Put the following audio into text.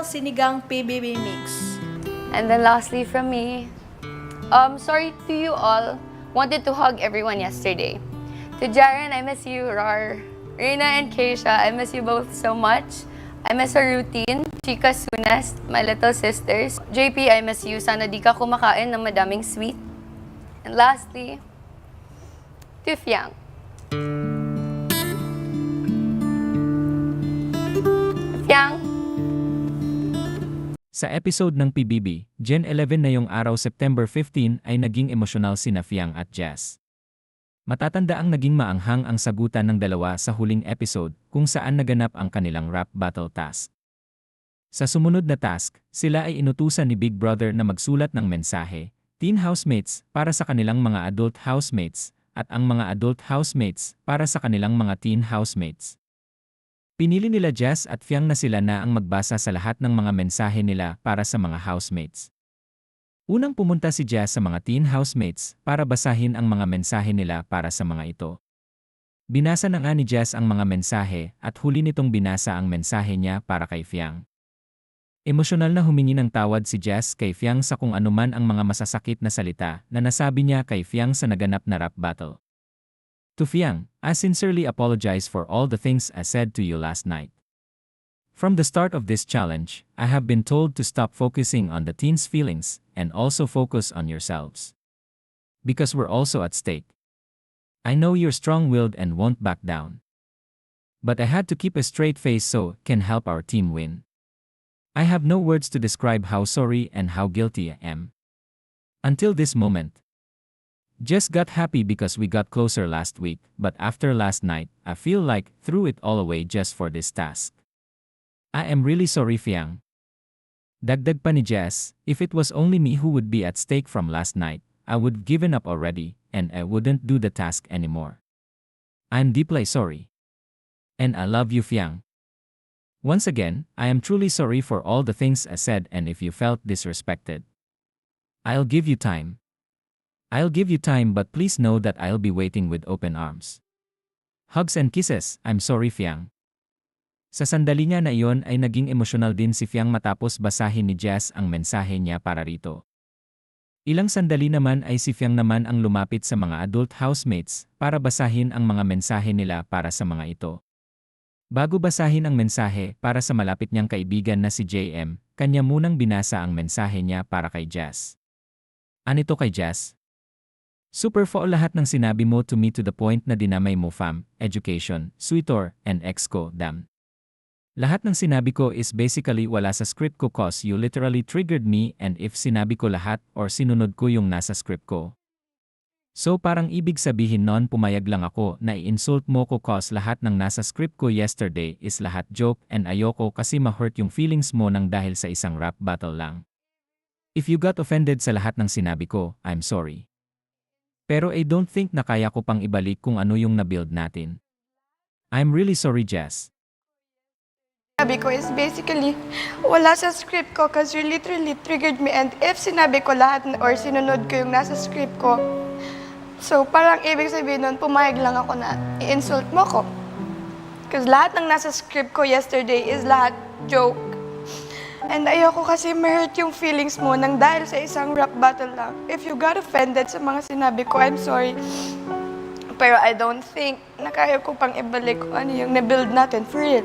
Special Sinigang PBB Mix. And then lastly from me, um, sorry to you all. Wanted to hug everyone yesterday. To Jaren, I miss you, Rar. Reina and Keisha, I miss you both so much. I miss our routine. Chika Sunas, my little sisters. JP, I miss you. Sana di ka kumakain ng madaming sweet. And lastly, to Fiang. Fiang, Sa episode ng PBB, Gen 11 na yung araw September 15 ay naging emosyonal si Fiang at Jazz. Matatanda ang naging maanghang ang sagutan ng dalawa sa huling episode kung saan naganap ang kanilang rap battle task. Sa sumunod na task, sila ay inutusan ni Big Brother na magsulat ng mensahe, teen housemates para sa kanilang mga adult housemates at ang mga adult housemates para sa kanilang mga teen housemates. Pinili nila Jess at Fiang na sila na ang magbasa sa lahat ng mga mensahe nila para sa mga housemates. Unang pumunta si Jess sa mga teen housemates para basahin ang mga mensahe nila para sa mga ito. Binasa na nga ni Jess ang mga mensahe at huli nitong binasa ang mensahe niya para kay Fiang. Emosyonal na humingi ng tawad si Jess kay Fiang sa kung anuman ang mga masasakit na salita na nasabi niya kay Fiang sa naganap na rap battle. To Fiang, I sincerely apologize for all the things I said to you last night. From the start of this challenge, I have been told to stop focusing on the teens' feelings and also focus on yourselves. Because we're also at stake. I know you're strong-willed and won't back down. But I had to keep a straight face so can help our team win. I have no words to describe how sorry and how guilty I am. Until this moment. Just got happy because we got closer last week, but after last night, I feel like threw it all away just for this task. I am really sorry, Fiang. Dagdag pa ni Jess, if it was only me who would be at stake from last night, I would given up already, and I wouldn't do the task anymore. I'm deeply sorry. And I love you, Fiang. Once again, I am truly sorry for all the things I said and if you felt disrespected. I'll give you time. I'll give you time but please know that I'll be waiting with open arms. Hugs and kisses, I'm sorry Fiang. Sa sandali nga na iyon ay naging emosyonal din si Fiang matapos basahin ni Jazz ang mensahe niya para rito. Ilang sandali naman ay si Fiang naman ang lumapit sa mga adult housemates para basahin ang mga mensahe nila para sa mga ito. Bago basahin ang mensahe para sa malapit niyang kaibigan na si JM, kanya munang binasa ang mensahe niya para kay Jazz. Anito kay Jazz? Super fo lahat ng sinabi mo to me to the point na dinamay mo fam, education, sweetor, and ex-ko, damn. Lahat ng sinabi ko is basically wala sa script ko cause you literally triggered me and if sinabi ko lahat or sinunod ko yung nasa script ko. So parang ibig sabihin non pumayag lang ako na i-insult mo ko cause lahat ng nasa script ko yesterday is lahat joke and ayoko kasi ma-hurt yung feelings mo nang dahil sa isang rap battle lang. If you got offended sa lahat ng sinabi ko, I'm sorry. Pero I don't think na kaya ko pang ibalik kung ano yung na-build natin. I'm really sorry, Jess. Sabi ko is basically, wala sa script ko because you literally triggered me and if sinabi ko lahat or sinunod ko yung nasa script ko, so parang ibig sabihin nun, pumayag lang ako na i-insult mo ko. Because lahat ng nasa script ko yesterday is lahat joke. And ayoko kasi ma-hurt yung feelings mo nang dahil sa isang rap battle lang. If you got offended sa mga sinabi ko, I'm sorry. Pero I don't think na kaya ko pang ibalik kung ano yung na-build natin for real.